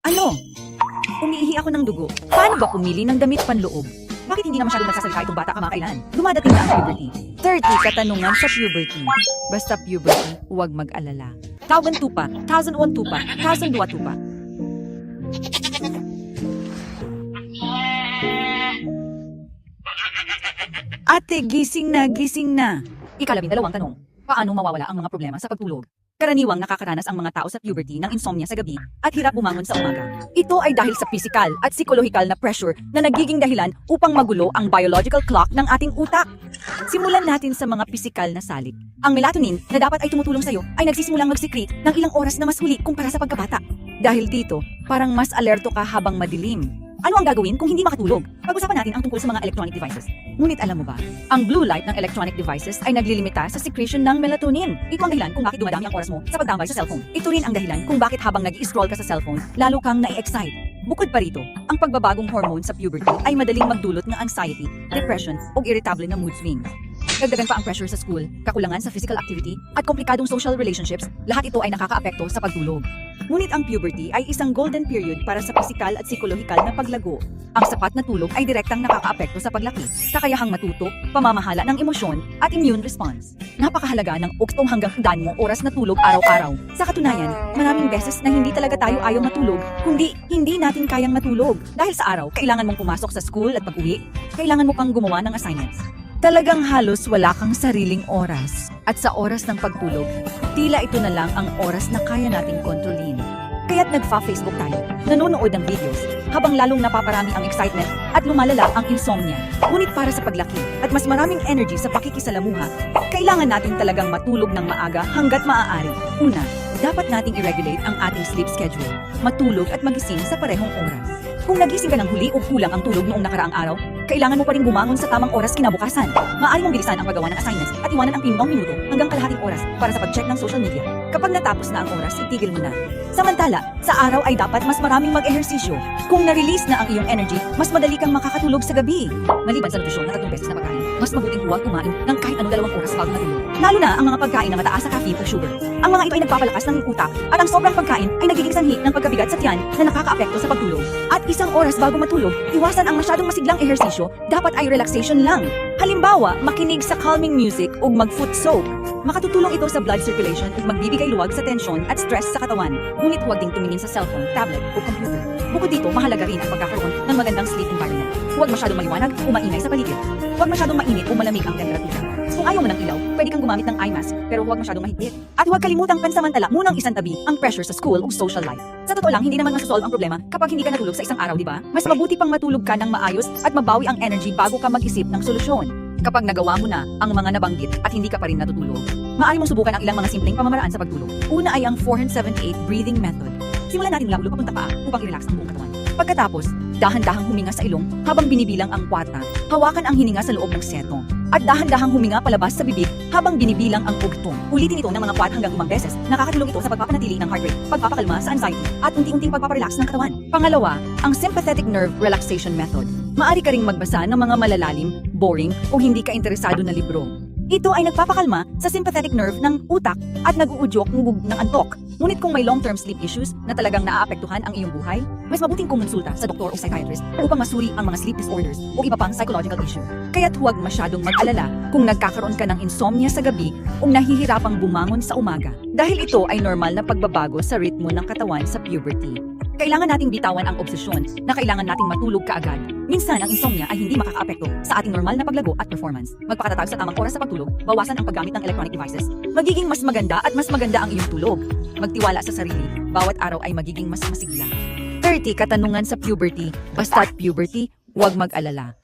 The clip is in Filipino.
Ano? Umiihi ako ng dugo. Paano ba pumili ng damit panloob? Bakit hindi na masyadong nagsasalita itong bata kamakailan? Dumadating na ang puberty. 30 katanungan sa puberty. Basta puberty, huwag mag-alala. Tawan tupa, thousand one tupa, thousand dua tupa. Ate, gising na, gising na. Ikalabing dalawang tanong. Paano mawawala ang mga problema sa pagtulog? Karaniwang nakakaranas ang mga tao sa puberty ng insomnia sa gabi at hirap bumangon sa umaga. Ito ay dahil sa physical at psychological na pressure na nagiging dahilan upang magulo ang biological clock ng ating utak. Simulan natin sa mga pisikal na salik. Ang melatonin na dapat ay tumutulong sa'yo ay nagsisimulang mag-secrete ng ilang oras na mas huli kumpara sa pagkabata. Dahil dito, parang mas alerto ka habang madilim. Ano ang gagawin kung hindi makatulog? Pag-usapan natin ang tungkol sa mga electronic devices. Ngunit alam mo ba, ang blue light ng electronic devices ay naglilimita sa secretion ng melatonin. Ito ang dahilan kung bakit dumadami ang oras mo sa pagtambay sa cellphone. Ito rin ang dahilan kung bakit habang nag-scroll ka sa cellphone, lalo kang na-excite. Bukod pa rito, ang pagbabagong hormone sa puberty ay madaling magdulot ng anxiety, depression, o irritable na mood swings. Dagdagan pa ang pressure sa school, kakulangan sa physical activity, at komplikadong social relationships, lahat ito ay nakakaapekto sa pagtulog. Ngunit ang puberty ay isang golden period para sa pisikal at psikolohikal na paglago. Ang sapat na tulog ay direktang nakakaapekto sa paglaki, kakayahang matuto, pamamahala ng emosyon, at immune response. Napakahalaga ng uktong hanggang daan mo oras na tulog araw-araw. Sa katunayan, maraming beses na hindi talaga tayo ayaw matulog, kundi hindi natin kayang matulog. Dahil sa araw, kailangan mong pumasok sa school at pag-uwi, kailangan mo pang gumawa ng assignments. Talagang halos wala kang sariling oras. At sa oras ng pagtulog, tila ito na lang ang oras na kaya nating kontrolin. Kaya't nagfa-Facebook tayo, nanonood ng videos, habang lalong napaparami ang excitement at lumalala ang insomnia. Ngunit para sa paglaki at mas maraming energy sa pakikisalamuha, kailangan natin talagang matulog ng maaga hanggat maaari. Una, dapat nating i-regulate ang ating sleep schedule, matulog at magising sa parehong oras. Kung nagising ka ng huli o kulang ang tulog noong nakaraang araw, kailangan mo pa rin bumangon sa tamang oras kinabukasan. Maaari mong bilisan ang paggawa ng assignments at iwanan ang 5 minuto hanggang kalahating oras para sa pag-check ng social media. Kapag natapos na ang oras, itigil mo na. Samantala, sa araw ay dapat mas maraming mag-ehersisyo. Kung na-release na ang iyong energy, mas madali kang makakatulog sa gabi. Maliban sa nutrisyon na tatlong beses na pagkain, mas mabuting huwag kumain ng kahit anong dalawang oras bago matulog. Lalo na ang mga pagkain na mataas sa caffeine o sugar. Ang mga ito ay nagpapalakas ng utak at ang sobrang pagkain ay nagiging sanhi ng pagkabigat sa tiyan na nakakaapekto sa pagtulog. At isang oras bago matulog, iwasan ang masyadong masiglang ehersisyo, dapat ay relaxation lang. Halimbawa, makinig sa calming music o mag-foot soak. Makatutulong ito sa blood circulation at magbibigay luwag sa tensyon at stress sa katawan. Ngunit huwag ding tumingin sa cellphone, tablet o computer. Bukod dito, mahalaga rin ang pagkakaroon ng magandang sleep environment. Huwag masyadong maliwanag o maingay sa paligid. Huwag masyadong mainit o malamig ang temperatura. Kung ayaw mo ng ilaw, pwede kang gumamit ng eye mask pero huwag masyadong mahigpit. At huwag kalimutang pansamantala munang isang tabi ang pressure sa school o social life. Sa totoo lang, hindi naman masasolve ang problema kapag hindi ka natulog sa isang araw, di ba? Mas mabuti pang matulog ka ng maayos at mabawi ang energy bago ka mag-isip ng solusyon. Kapag nagawa mo na ang mga nabanggit at hindi ka pa rin natutulog, maaari mong subukan ang ilang mga simpleng pamamaraan sa pagtulog. Una ay ang 478 breathing method. Simulan natin mula ulo papunta paa upang i-relax ang buong katawan. Pagkatapos, dahan-dahang huminga sa ilong habang binibilang ang kwarta. Hawakan ang hininga sa loob ng seto. At dahan-dahang huminga palabas sa bibig habang binibilang ang ugtong. Ulitin ito ng mga 4 hanggang 5 beses. Nakakatulong ito sa pagpapanatili ng heart rate, pagpapakalma sa anxiety, at unti-unting pagpaparelax ng katawan. Pangalawa, ang sympathetic nerve relaxation method. Maari ka ring magbasa ng mga malalalim, boring, o hindi ka interesado na libro. Ito ay nagpapakalma sa sympathetic nerve ng utak at nag-uudyok ng antok. Ngunit kung may long-term sleep issues na talagang naaapektuhan ang iyong buhay, mas mabuting kumonsulta sa doktor o psychiatrist upang masuri ang mga sleep disorders o iba pang psychological issue. Kaya't huwag masyadong mag-alala kung nagkakaroon ka ng insomnia sa gabi o nahihirapang bumangon sa umaga. Dahil ito ay normal na pagbabago sa ritmo ng katawan sa puberty. Kailangan nating bitawan ang obsesyon na kailangan nating matulog kaagad. Minsan, ang insomnia ay hindi makakaapekto sa ating normal na paglago at performance. Magpakatatag sa tamang oras sa pagtulog, bawasan ang paggamit ng electronic devices. Magiging mas maganda at mas maganda ang iyong tulog. Magtiwala sa sarili, bawat araw ay magiging mas masigla. 30 katanungan sa puberty. Basta't puberty, huwag mag-alala.